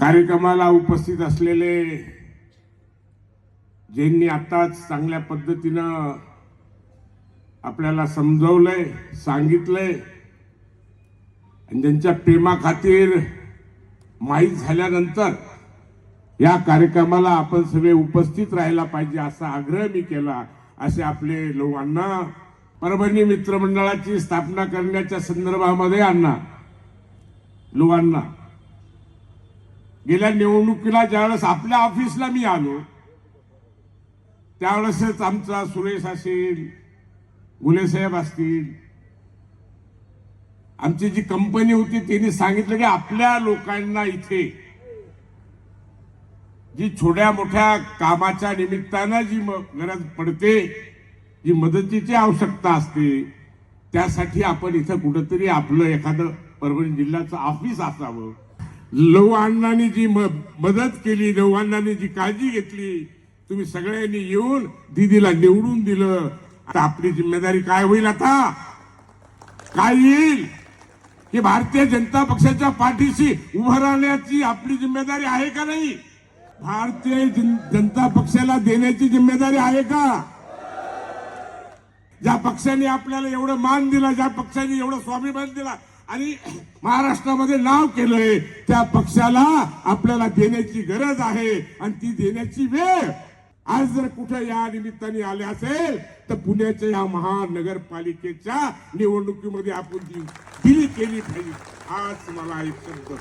कार्यक्रमाला उपस्थित असलेले ज्यांनी आताच चांगल्या पद्धतीनं आपल्याला समजवलंय सांगितलंय आणि ज्यांच्या प्रेमाखातीर माहीत झाल्यानंतर या कार्यक्रमाला आपण सगळे उपस्थित राहायला पाहिजे असा आग्रह मी केला असे आपले लोकांना परभणी मित्रमंडळाची स्थापना करण्याच्या संदर्भामध्ये अण्णा लोकांना गेल्या निवडणुकीला ज्यावेळेस आपल्या ऑफिसला मी आलो त्यावेळेसच आमचा सुरेश असेल गुलेसाहेब असतील आमची जी कंपनी होती त्यांनी सांगितलं की आपल्या लोकांना इथे जी छोट्या मोठ्या कामाच्या निमित्तानं जी गरज पडते जी मदतीची आवश्यकता असते त्यासाठी आपण इथं कुठंतरी आपलं एखादं परभणी जिल्ह्याचं ऑफिस असावं. लहू अण्णांनी जी म- मदत केली लहू अण्णांनी जी काळजी घेतली तुम्ही सगळ्यांनी येऊन दिदीला निवडून दिलं. आता आपली जिम्मेदारी काय होईल आता? काय येईल? की भारतीय जनता पक्षाच्या पाठीशी उभं राहण्याची आपली जिम्मेदारी आहे का नाही? भारतीय जन- जनता पक्षाला देण्याची जिम्मेदारी आहे का? ज्या पक्षाने आपल्याला एवढं मान दिला ज्या पक्षाने एवढं स्वाभिमान दिला आणि महाराष्ट्रामध्ये नाव केलंय. त्या पक्षाला आपल्याला देण्याची गरज आहे. आणि ती देण्याची वेळ आज जर कुठे या निमित्ताने आले असेल तर पुण्याच्या या महानगरपालिकेच्या निवडणुकीमध्ये आपण ती दिली केली पाहिजे. आज मला एक शब्द.